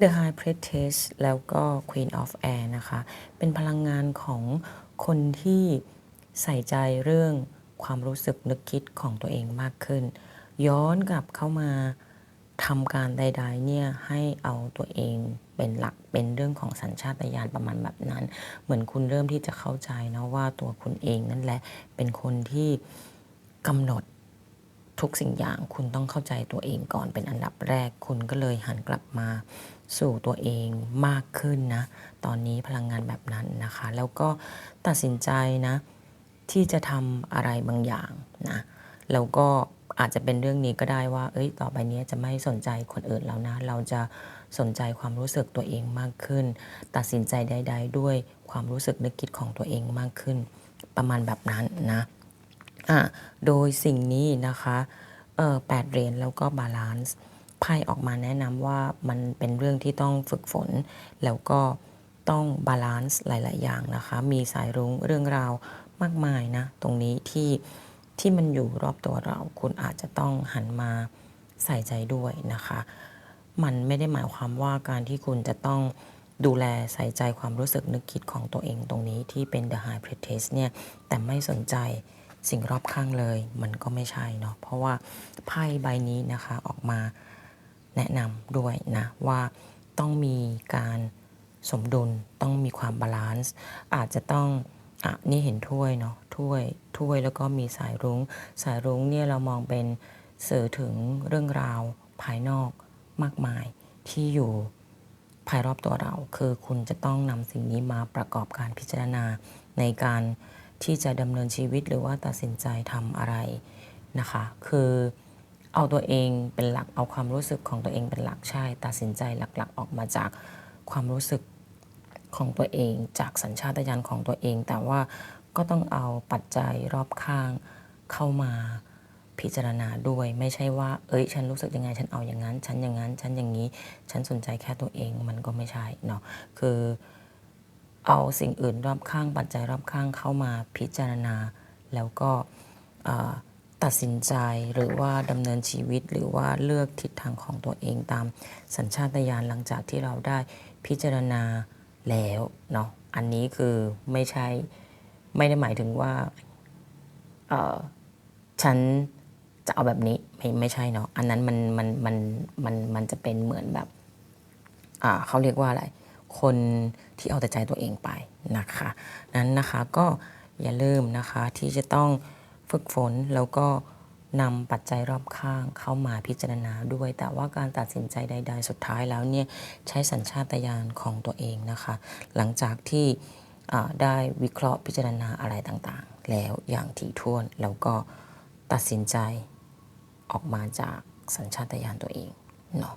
The High Priestess แล้วก็ Queen of Air นะคะ เป็นพลังงานของคนที่ใส่ใจเรื่องความรู้สึกนึกคิดของตัวเองมากขึ้น ย้อนกลับเข้ามาทำการใดๆเนี่ยให้เอาตัวเองเป็นหลักเป็นเรื่องของสัญชาตญาณประมาณแบบนั้น เหมือนคุณเริ่มที่จะเข้าใจนะว่าตัวคุณเองนั่นแหละเป็นคนที่กำหนด ทุกสิ่งอย่างคุณต้องเข้าใจตัวเองก่อนเป็นอันดับแรก คุณก็เลยหันกลับมาสู่ตัวเองมากขึ้นนะ ตอนนี้พลังงานแบบนั้นนะคะ แล้วก็ตัดสินใจนะ ที่จะทำอะไรบางอย่างนะแล้วก็อาจจะเป็นเรื่องนี้ก็ได้ว่า เอ้ย ต่อไปนี้จะไม่สนใจคนอื่นแล้วนะ เราจะสนใจความรู้สึกตัวเองมากขึ้น ตัดสินใจใด ๆ ด้วยความรู้สึกนึกคิดของตัวเองมากขึ้น ประมาณแบบนั้นนะ อะโดยสิ่งนี้นะคะเออแปดเหรียญแล้วก็บาลานซ์ไพ่ออกมาแนะนำว่ามันเป็นเรื่องที่ต้องฝึกฝน แล้วก็ต้องบาลานซ์หลาย ๆ อย่างนะคะ มีสายรุ้งเรื่องราวมากมายนะ ตรงนี้ที่ที่มันอยู่รอบตัวเรา คุณอาจจะต้องหันมาใส่ใจด้วยนะคะ มันไม่ได้หมายความว่าการที่คุณจะต้องดูแลใส่ใจความรู้สึกนึกคิดของตัวเองตรงนี้ที่เป็น The High Priestess เนี่ย แต่ไม่สนใจ สิ่งรอบข้างเลย มันก็ไม่ใช่เนาะเพราะว่าไพ่ใบนี้นะคะออกมาแนะนำด้วยนะว่าต้องมีการสมดุลต้องมีความบาลานซ์อาจจะต้องอะนี่เห็นถ้วยเนาะถ้วยถ้วยแล้วก็มีสายรุง้ง สายรุ้งเนี่ยเรามองเป็นสื่อถึงเรื่องราวภายนอกมากมายที่อยู่ภายรอบตัวเรา คือคุณจะต้องนำสิ่งนี้มาประกอบการพิจารณาในการ ที่จะดำเนินชีวิตหรือว่าตัดสินใจทำอะไรนะคะ คือเอาตัวเองเป็นหลักเอาความรู้สึกของตัวเองเป็นหลักใช่ ตัดสินใจหลักๆ ออกมาจากความรู้สึกของตัวเอง จากสัญชาตญาณของตัวเอง แต่ว่าก็ต้องเอาปัจจัยรอบข้างเข้ามาพิจารณาด้วยไม่ใช่ว่า เอ้ย ฉันรู้สึกยังไง ฉันเอาอย่างนั้น ฉันอย่างนั้น ฉันอย่างนี้ ฉันสนใจแค่ตัวเองมันก็ไม่ใช่เนาะคือ เอาสิ่งอื่นรอบข้างปัจจัยรอบข้างเข้ามาพิจารณา แล้วก็ตัดสินใจหรือว่าดำเนินชีวิตหรือว่าเลือกทิศทางของตัวเองตามสัญชาตญาณหลังจากที่เราได้พิจารณาแล้วเนาะอันนี้คือไม่ใช่ไม่ได้หมายถึงว่าฉันจะเอาแบบนี้ไม่ไม่ใช่เนาะอันนั้นมันมันมันมันมันจะเป็นเหมือนแบบเขาเรียกว่าอะไร คนที่เอาแต่ใจตัวเองไปนะคะนั้นนะคะก็อย่าลืมนะคะที่จะต้องฝึกฝนแล้วก็นำปัจจัยรอบข้างเข้ามาพิจารณาด้วย แต่ว่าการตัดสินใจใด ๆ สุดท้ายแล้วเนี่ยใช้สัญชาตญาณของตัวเองนะคะ หลังจากที่ได้วิเคราะห์พิจารณาอะไรต่างๆ แล้วอย่างถี่ถ้วนแล้วก็ตัดสินใจออกมาจากสัญชาตญาณตัวเองเนาะ